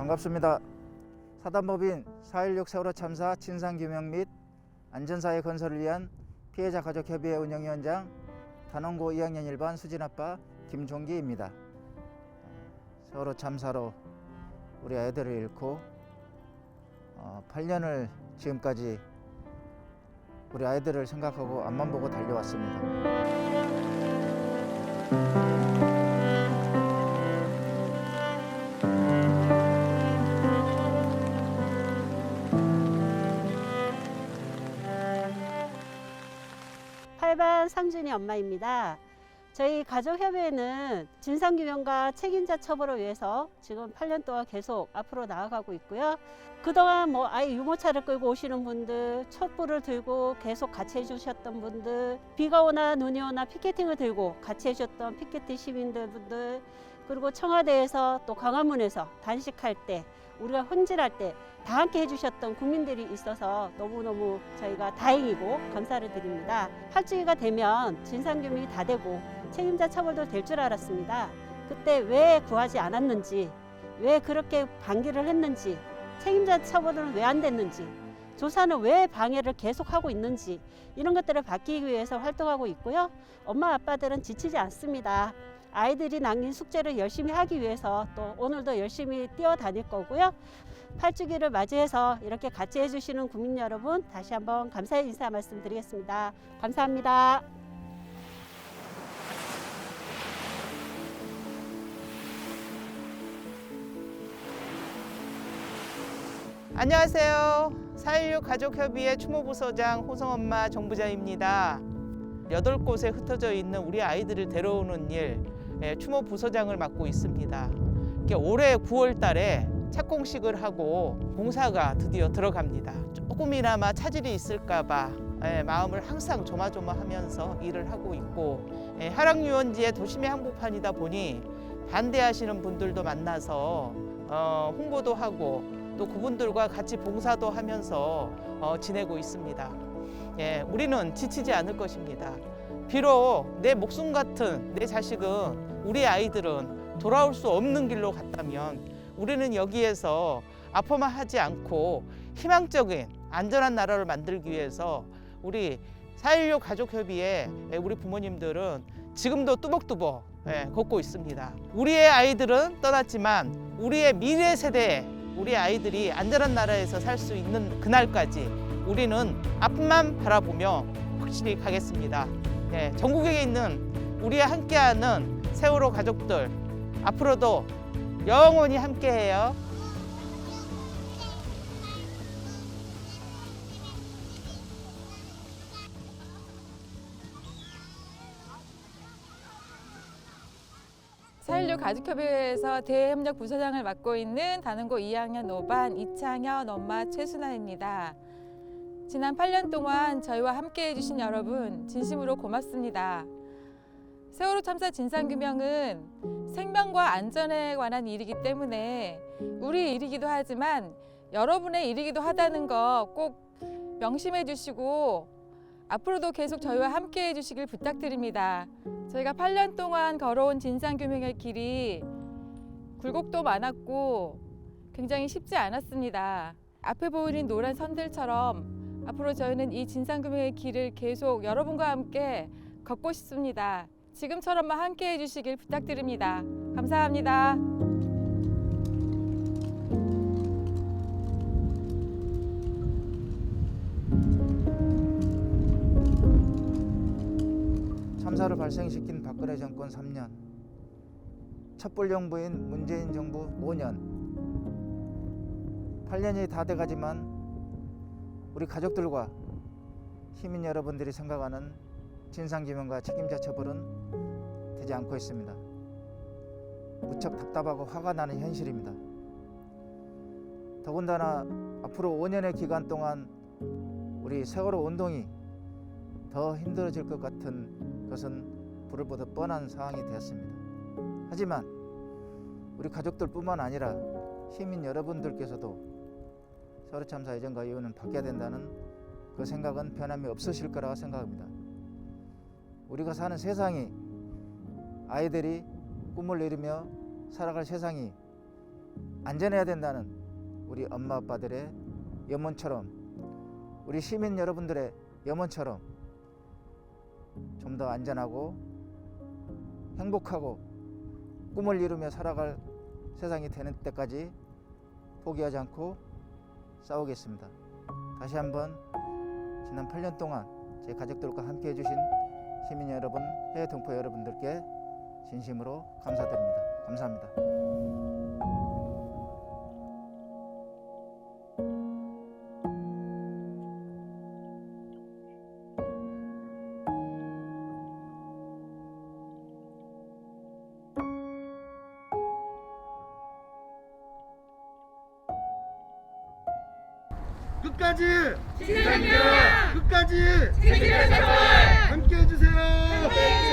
반갑습니다. 사단법인 4.16 세월호 참사 진상규명 및 안전사회 건설을 위한 피해자 가족협의회 운영위원장 단원고 2학년 1반 수진아빠 김종기입니다. 세월호 참사로 우리 아이들을 잃고 어, 8년을 지금까지 우리 아이들을 생각하고 앞만 보고 달려왔습니다. 팔반 상준이 엄마입니다. 저희 가족협의회는 진상규명과 책임자 처벌을 위해서 지금 8년 동안 계속 앞으로 나아가고 있고요. 그동안 뭐 아이 유모차를 끌고 오시는 분들, 촛불을 들고 계속 같이 해주셨던 분들, 비가 오나 눈이 오나 피켓팅을 들고 같이 해주셨던 피켓팅 시민들 분들, 그리고 청와대에서 또 광화문에서 단식할 때, 우리가 혼질할 때 다 함께 해주셨던 국민들이 있어서 너무너무 저희가 다행이고 감사를 드립니다. 팔주기가 되면 진상규명이 다 되고 책임자 처벌도 될 줄 알았습니다. 그때 왜 구하지 않았는지, 왜 그렇게 방기를 했는지, 책임자 처벌은 왜 안 됐는지, 조사는 왜 방해를 계속하고 있는지 이런 것들을 바뀌기 위해서 활동하고 있고요. 엄마 아빠들은 지치지 않습니다. 아이들이 남긴 숙제를 열심히 하기 위해서 또 오늘도 열심히 뛰어다닐 거고요. 팔주기를 맞이해서 이렇게 같이 해주시는 국민 여러분 다시 한번 감사의 인사 말씀드리겠습니다. 감사합니다. 안녕하세요. 4.16 가족협의회 추모부서장 호성엄마 정부자입니다. 여덟 곳에 흩어져 있는 우리 아이들을 데려오는 일, 예, 추모 부서장을 맡고 있습니다. 올해 9월 달에 착공식을 하고 봉사가 드디어 들어갑니다. 조금이나마 차질이 있을까봐 예, 마음을 항상 조마조마하면서 일을 하고 있고 예, 하락유원지의 도심의 한복판이다 보니 반대하시는 분들도 만나서 어, 홍보도 하고 또 그분들과 같이 봉사도 하면서 어, 지내고 있습니다. 예, 우리는 지치지 않을 것입니다. 비록 내 목숨 같은 내 자식은 우리 아이들은 돌아올 수 없는 길로 갔다면 우리는 여기에서 아파만 하지 않고 희망적인 안전한 나라를 만들기 위해서 우리 4.16 가족협의회 우리 부모님들은 지금도 뚜벅뚜벅 예, 걷고 있습니다. 우리의 아이들은 떠났지만 우리의 미래 세대 우리 아이들이 안전한 나라에서 살 수 있는 그날까지 우리는 앞만 바라보며 확실히 가겠습니다. 예, 전국에 있는 우리와 함께하는 세월호 가족들 앞으로도 영원히 함께해요. 사일류 가족협의회에서 대협력 부서장을 맡고 있는 단원고 2학년 5반 이창현 엄마 최순아입니다. 지난 8년 동안 저희와 함께 해주신 여러분 진심으로 고맙습니다. 세월호 참사 진상규명은 생명과 안전에 관한 일이기 때문에 우리 일이기도 하지만 여러분의 일이기도 하다는 거 꼭 명심해 주시고 앞으로도 계속 저희와 함께 해 주시길 부탁드립니다. 저희가 8년 동안 걸어온 진상규명의 길이 굴곡도 많았고 굉장히 쉽지 않았습니다. 앞에 보이는 노란 선들처럼 앞으로 저희는 이 진상규명의 길을 계속 여러분과 함께 걷고 싶습니다. 지금처럼만 함께 해주시길 부탁드립니다. 감사합니다. 참사를 발생시킨 박근혜 정권 3년, 촛불 정부인 문재인 정부 5년, 8년이 다 돼가지만 우리 가족들과 시민 여러분들이 생각하는 진상규명과 책임자 처벌은 되지 않고 있습니다. 무척 답답하고 화가 나는 현실입니다. 더군다나 앞으로 5년의 기간 동안 우리 세월호 운동이 더 힘들어질 것 같은 것은 불을 보듯 뻔한 상황이 되었습니다. 하지만 우리 가족들뿐만 아니라 시민 여러분들께서도 세월호 참사 예전과 이후는 바뀌어야 된다는 그 생각은 변함이 없으실 거라고 생각합니다. 우리가 사는 세상이 아이들이 꿈을 이루며 살아갈 세상이 안전해야 된다는 우리 엄마 아빠들의 염원처럼 우리 시민 여러분들의 염원처럼 좀 더 안전하고 행복하고 꿈을 이루며 살아갈 세상이 되는 때까지 포기하지 않고 싸우겠습니다. 다시 한번 지난 8년 동안 제 가족들과 함께 해주신 시민 여러분, 해외 동포 여러분들께 진심으로 감사드립니다. 감사합니다. 끝까지 끝까지 함께 해주세요.